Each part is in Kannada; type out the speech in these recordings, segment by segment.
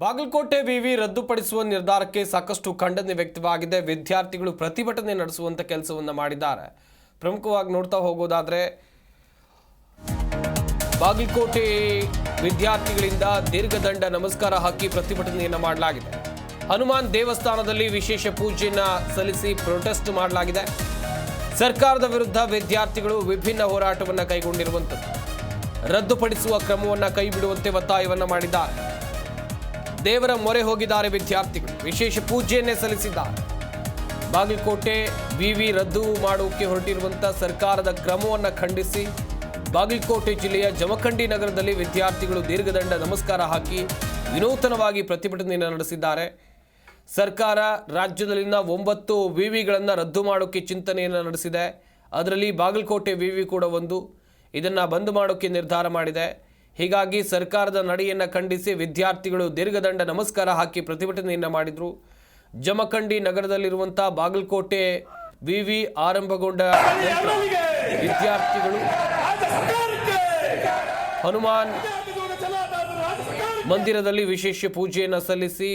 ಬಾಗಲಕೋಟೆ ವಿವಿ ರದ್ದುಪಡಿಸುವ ನಿರ್ಧಾರಕ್ಕೆ ಸಾಕಷ್ಟು ಖಂಡನೆ ವ್ಯಕ್ತವಾಗಿದೆ. ವಿದ್ಯಾರ್ಥಿಗಳು ಪ್ರತಿಭಟನೆ ನಡೆಸುವಂತ ಕೆಲಸವನ್ನು ಮಾಡಿದ್ದಾರೆ. ಪ್ರಮುಖವಾಗಿ ನೋಡ್ತಾ ಹೋಗೋದಾದ್ರೆ, ಬಾಗಲಕೋಟೆ ವಿದ್ಯಾರ್ಥಿಗಳಿಂದ ದೀರ್ಘದಂಡ ನಮಸ್ಕಾರ ಹಾಕಿ ಪ್ರತಿಭಟನೆಯನ್ನು ಮಾಡಲಾಗಿದೆ. ಹನುಮಾನ್ ದೇವಸ್ಥಾನದಲ್ಲಿ ವಿಶೇಷ ಪೂಜೆಯನ್ನ ಸಲ್ಲಿಸಿ ಪ್ರೊಟೆಸ್ಟ್ ಮಾಡಲಾಗಿದೆ. ಸರ್ಕಾರದ ವಿರುದ್ಧ ವಿದ್ಯಾರ್ಥಿಗಳು ವಿಭಿನ್ನ ಹೋರಾಟವನ್ನು ಕೈಗೊಂಡಿರುವಂಥದ್ದು ರದ್ದುಪಡಿಸುವ ಕ್ರಮವನ್ನ ಕೈಬಿಡುವಂತೆ ಒತ್ತಾಯವನ್ನು ಮಾಡಿದ್ದಾರೆ. ದೇವರ ಮೊರೆ ಹೋಗಿದ್ದಾರೆ ವಿದ್ಯಾರ್ಥಿಗಳು. ವಿಶೇಷ ಪೂಜೆಯನ್ನೇ ಸಲ್ಲಿಸಿದ್ದಾರೆ. ಬಾಗಲಕೋಟೆ ವಿವಿ ರದ್ದು ಮಾಡೋಕೆ ಹೊರಟಿರುವಂಥ ಸರ್ಕಾರದ ಕ್ರಮವನ್ನು ಖಂಡಿಸಿ ಬಾಗಲಕೋಟೆ ಜಿಲ್ಲೆಯ ಜಮಖಂಡಿ ನಗರದಲ್ಲಿ ವಿದ್ಯಾರ್ಥಿಗಳು ದೀರ್ಘದಂಡ ನಮಸ್ಕಾರ ಹಾಕಿ ವಿನೂತನವಾಗಿ ಪ್ರತಿಭಟನೆಯನ್ನು ನಡೆಸಿದ್ದಾರೆ. ಸರ್ಕಾರ ರಾಜ್ಯದಲ್ಲಿನ ಒಂಬತ್ತು ವಿವಿಗಳನ್ನು ರದ್ದು ಮಾಡೋಕ್ಕೆ ಚಿಂತನೆಯನ್ನು ನಡೆಸಿದೆ. ಅದರಲ್ಲಿ ಬಾಗಲಕೋಟೆ ವಿವಿ ಕೂಡ ಒಂದು. ಇದನ್ನು ಬಂದ್ ಮಾಡೋಕ್ಕೆ ನಿರ್ಧಾರ ಮಾಡಿದೆ. ಹೀಗಾಗಿ ಸರ್ಕಾರದ ನಡೆಯನ್ನು ಖಂಡಿಸಿ ವಿದ್ಯಾರ್ಥಿಗಳು ದೀರ್ಘದಂಡ ನಮಸ್ಕಾರ ಹಾಕಿ ಪ್ರತಿಭಟನೆಯನ್ನು ಮಾಡಿದರು. ಜಮಖಂಡಿ ನಗರದಲ್ಲಿರುವಂಥ ಬಾಗಲಕೋಟೆ ವಿವಿ ಆರಂಭಗೊಂಡ ವಿದ್ಯಾರ್ಥಿಗಳು. ಹನುಮಾನ್ ಮಂದಿರದಲ್ಲಿ ವಿಶೇಷ ಪೂಜೆಯನ್ನು ಸಲ್ಲಿಸಿ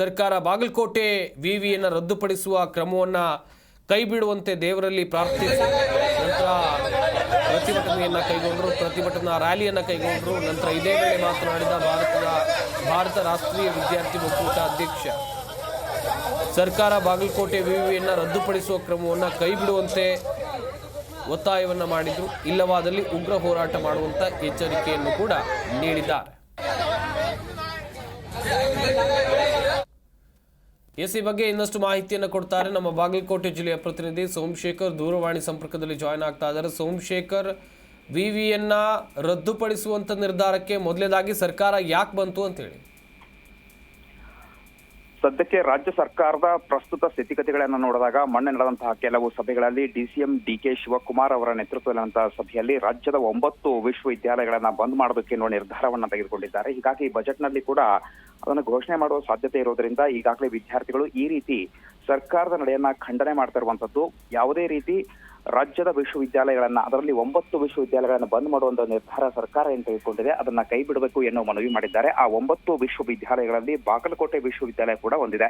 ಸರ್ಕಾರ ಬಾಗಲಕೋಟೆ ವಿವಿಯನ್ನು ರದ್ದುಪಡಿಸುವ ಕ್ರಮವನ್ನು ಕೈಬಿಡುವಂತೆ ದೇವರಲ್ಲಿ ಪ್ರಾರ್ಥಿಸಿ. ನಂತರ ಪ್ರತಿಭಟನೆಯನ್ನ ಕೈಗೊಂಡರು, ಪ್ರತಿಭಟನಾ ರ್ಯಾಲಿಯನ್ನು ಕೈಗೊಂಡರು. ನಂತರ ಇದೇ ವೇಳೆ ಮಾತನಾಡಿದ ಭಾರತದ, ಭಾರತ ರಾಷ್ಟ್ರೀಯ ವಿದ್ಯಾರ್ಥಿ ಒಕ್ಕೂಟ ಅಧ್ಯಕ್ಷ. ಸರ್ಕಾರ ಬಾಗಲಕೋಟೆ ವಿವಿಯನ್ನು ರದ್ದುಪಡಿಸುವ ಕ್ರಮವನ್ನು ಕೈಬಿಡುವಂತೆ ಒತ್ತಾಯವನ್ನು ಮಾಡಿದರು. ಇಲ್ಲವಾದಲ್ಲಿ ಉಗ್ರ ಹೋರಾಟ ಮಾಡುವಂಥ ಎಚ್ಚರಿಕೆಯನ್ನು ಕೂಡ ನೀಡಿದ್ದಾರೆ. ಎಸ್ ಈ ಬಗ್ಗೆ ಇನ್ನಷ್ಟು ಮಾಹಿತಿಯನ್ನು ಕೊಡ್ತಾರೆ ನಮ್ಮ ಬಾಗಲಕೋಟೆ ಜಿಲ್ಲೆಯ ಪ್ರತಿನಿಧಿ ಸೋಮಶೇಖರ್. ದೂರವಾಣಿ ಸಂಪರ್ಕದಲ್ಲಿ ಜಾಯ್ನ್ ಆಗ್ತಾ ಇದ್ದಾರೆ. ಸೋಮಶೇಖರ್, ವಿವಿಯನ್ನ ರದ್ದುಪಡಿಸುವಂಥ ನಿರ್ಧಾರಕ್ಕೆ ಮೊದಲನೇದಾಗಿ ಸರ್ಕಾರ ಯಾಕೆ ಬಂತು ಅಂತೇಳಿ. ಸದ್ಯಕ್ಕೆ ರಾಜ್ಯ ಸರ್ಕಾರದ ಪ್ರಸ್ತುತ ಸ್ಥಿತಿಗತಿಗಳನ್ನು ನೋಡಿದಾಗ ಮೊನ್ನೆ ನಡೆದಂತಹ ಕೆಲವು ಸಭೆಗಳಲ್ಲಿ ಡಿಸಿಎಂ ಡಿಕೆ ಶಿವಕುಮಾರ್ ಅವರ ನೇತೃತ್ವದಲ್ಲಿರುವಂತಹ ಸಭೆಯಲ್ಲಿ ರಾಜ್ಯದ ಒಂಬತ್ತು ವಿಶ್ವವಿದ್ಯಾಲಯಗಳನ್ನ ಬಂದ್ ಮಾಡೋದಕ್ಕೆ ಎನ್ನುವ ನಿರ್ಧಾರವನ್ನ ತೆಗೆದುಕೊಂಡಿದ್ದಾರೆ. ಹೀಗಾಗಿ ಬಜೆಟ್ನಲ್ಲಿ ಕೂಡ ಅದನ್ನು ಘೋಷಣೆ ಮಾಡುವ ಸಾಧ್ಯತೆ ಇರೋದ್ರಿಂದ ಈಗಾಗಲೇ ವಿದ್ಯಾರ್ಥಿಗಳು ಈ ರೀತಿ ಸರ್ಕಾರದ ನಡೆಯನ್ನ ಖಂಡನೆ ಮಾಡ್ತಾ ಇರುವಂತದ್ದು. ಯಾವುದೇ ರೀತಿ ರಾಜ್ಯದ ವಿಶ್ವವಿದ್ಯಾಲಯಗಳನ್ನ, ಅದರಲ್ಲಿ ಒಂಬತ್ತು ವಿಶ್ವವಿದ್ಯಾಲಯಗಳನ್ನು ಬಂದ್ ಮಾಡುವಂತಹ ನಿರ್ಧಾರ ಸರ್ಕಾರ ಏನ್ ತೆಗೆದುಕೊಂಡಿದೆ, ಅದನ್ನ ಕೈ ಬಿಡಬೇಕು ಎನ್ನುವ ಮನವಿ ಮಾಡಿದ್ದಾರೆ. ಆ ಒಂಬತ್ತು ವಿಶ್ವವಿದ್ಯಾಲಯಗಳಲ್ಲಿ ಬಾಗಲಕೋಟೆ ವಿಶ್ವವಿದ್ಯಾಲಯ ಕೂಡ ಒಂದಿದೆ.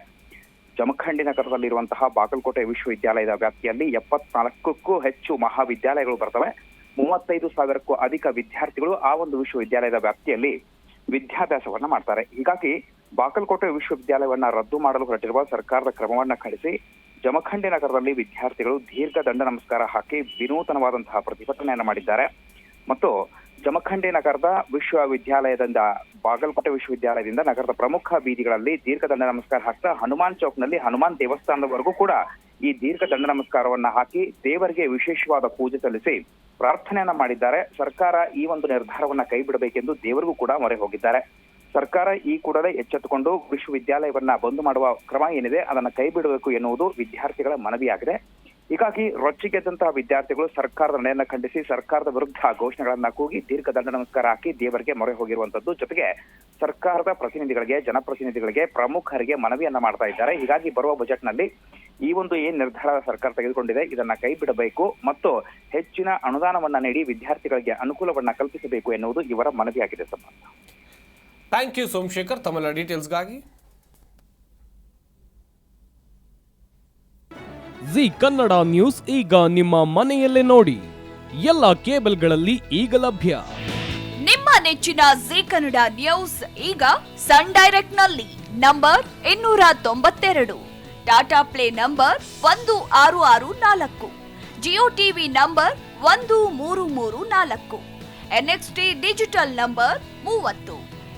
ಜಮಖಂಡಿ ನಗರದಲ್ಲಿರುವಂತಹ ಬಾಗಲಕೋಟೆ ವಿಶ್ವವಿದ್ಯಾಲಯದ ವ್ಯಾಪ್ತಿಯಲ್ಲಿ ಎಪ್ಪತ್ನಾಲ್ಕಕ್ಕೂ ಹೆಚ್ಚು ಮಹಾವಿದ್ಯಾಲಯಗಳು ಬರ್ತವೆ. ಮೂವತ್ತೈದು ಸಾವಿರಕ್ಕೂ ಅಧಿಕ ವಿದ್ಯಾರ್ಥಿಗಳು ಆ ಒಂದು ವಿಶ್ವವಿದ್ಯಾಲಯದ ವ್ಯಾಪ್ತಿಯಲ್ಲಿ ವಿದ್ಯಾಭ್ಯಾಸವನ್ನ ಮಾಡ್ತಾರೆ. ಹೀಗಾಗಿ ಬಾಗಲಕೋಟೆ ವಿಶ್ವವಿದ್ಯಾಲಯವನ್ನ ರದ್ದು ಮಾಡಲು ಹೊರಟಿರುವ ಸರ್ಕಾರದ ಕ್ರಮವನ್ನ ಖಂಡಿಸಿ ಜಮಖಂಡಿ ನಗರದಲ್ಲಿ ವಿದ್ಯಾರ್ಥಿಗಳು ದೀರ್ಘ ದಂಡ ನಮಸ್ಕಾರ ಹಾಕಿ ವಿನೂತನವಾದಂತಹ ಪ್ರತಿಭಟನೆಯನ್ನು ಮಾಡಿದ್ದಾರೆ. ಮತ್ತು ಜಮಖಂಡಿ ನಗರದ ವಿಶ್ವವಿದ್ಯಾಲಯದಿಂದ, ಬಾಗಲಕೋಟೆ ವಿಶ್ವವಿದ್ಯಾಲಯದಿಂದ ನಗರದ ಪ್ರಮುಖ ಬೀದಿಗಳಲ್ಲಿ ದೀರ್ಘ ದಂಡ ನಮಸ್ಕಾರ ಹಾಕ್ತಾ ಹನುಮಾನ್ ಚೌಕ್ನಲ್ಲಿ ಹನುಮಾನ್ ದೇವಸ್ಥಾನದವರೆಗೂ ಕೂಡ ಈ ದೀರ್ಘ ದಂಡ ನಮಸ್ಕಾರವನ್ನ ಹಾಕಿ ದೇವರಿಗೆ ವಿಶೇಷವಾದ ಪೂಜೆ ಸಲ್ಲಿಸಿ ಪ್ರಾರ್ಥನೆಯನ್ನ ಮಾಡಿದ್ದಾರೆ. ಸರ್ಕಾರ ಈ ಒಂದು ನಿರ್ಧಾರವನ್ನ ಕೈ ಬಿಡಬೇಕೆಂದು ದೇವರಿಗೂ ಕೂಡ ಮೊರೆ ಹೋಗಿದ್ದಾರೆ. ಸರ್ಕಾರ ಈ ಕೂಡಲೇ ಎಚ್ಚೆತ್ತುಕೊಂಡು ವಿಶ್ವವಿದ್ಯಾಲಯವನ್ನ ಬಂದ್ ಮಾಡುವ ಕ್ರಮ ಏನಿದೆ ಅದನ್ನ ಕೈ ಬಿಡಬೇಕು ಎನ್ನುವುದು ವಿದ್ಯಾರ್ಥಿಗಳ ಮನವಿಯಾಗಿದೆ. ಹೀಗಾಗಿ ರೊಚ್ಚಿಗೆದ್ದಂತಹ ವಿದ್ಯಾರ್ಥಿಗಳು ಸರ್ಕಾರದ ನಡೆಯನ್ನ ಖಂಡಿಸಿ ಸರ್ಕಾರದ ವಿರುದ್ಧ ಘೋಷಣೆಗಳನ್ನ ಕೂಗಿ ದೀರ್ಘ ದಂಡ ನಮಸ್ಕಾರ ಹಾಕಿ ದೇವರಿಗೆ ಮೊರೆ ಹೋಗಿರುವಂತದ್ದು ಜೊತೆಗೆ ಸರ್ಕಾರದ ಪ್ರತಿನಿಧಿಗಳಿಗೆ, ಜನಪ್ರತಿನಿಧಿಗಳಿಗೆ ಪ್ರಮುಖರಿಗೆ ಮನವಿಯನ್ನ ಮಾಡ್ತಾ ಇದ್ದಾರೆ. ಹೀಗಾಗಿ ಬರುವ ಬಜೆಟ್ನಲ್ಲಿ ಈ ಒಂದು ಏನ್ ನಿರ್ಧಾರ ಸರ್ಕಾರ ತೆಗೆದುಕೊಂಡಿದೆ. ಇದನ್ನ ಕೈ ಬಿಡಬೇಕು ಮತ್ತು ಹೆಚ್ಚಿನ ಅನುದಾನವನ್ನ ನೀಡಿ ವಿದ್ಯಾರ್ಥಿಗಳಿಗೆ ಅನುಕೂಲವನ್ನ ಕಲ್ಪಿಸಬೇಕು ಎನ್ನುವುದು ಇವರ ಮನವಿಯಾಗಿದೆ ಸಂಬಂಧ ಥ್ಯಾಂಕ್ ಯು ಸೋಮಶೇಖರ್ ತಮ್ಮೆಲ್ಲ ಡೀಟೇಲ್ಸ್ಗಾಗಿ ಜಿ ಕನ್ನಡ ನ್ಯೂಸ್ ಈಗ ನಿಮ್ಮ ಮನೆಯಲ್ಲೇ ನೋಡಿ. ಎಲ್ಲ ಕೇಬಲ್ಗಳಲ್ಲಿ ಈಗ ಲಭ್ಯ. ನಿಮ್ಮ ನೆಚ್ಚಿನ ಜಿ ಕನ್ನಡ ನ್ಯೂಸ್ ಈಗ ಸನ್ ಡೈರೆಕ್ಟ್ನಲ್ಲಿ ನಂಬರ್ ಇನ್ನೂರ ತೊಂಬತ್ತೆರಡು ಟಾಟಾ ಪ್ಲೇ ನಂಬರ್ ಒಂದು ಆರು ಆರು ನಾಲ್ಕು. ಜಿಯೋ ಟಿವಿ ನಂಬರ್ ಒಂದು ಮೂರು ಮೂರು ನಾಲ್ಕು. ಎನ್ಎಕ್ಸ್ಟಿ ಡಿಜಿಟಲ್ ನಂಬರ್ ಮೂವತ್ತು.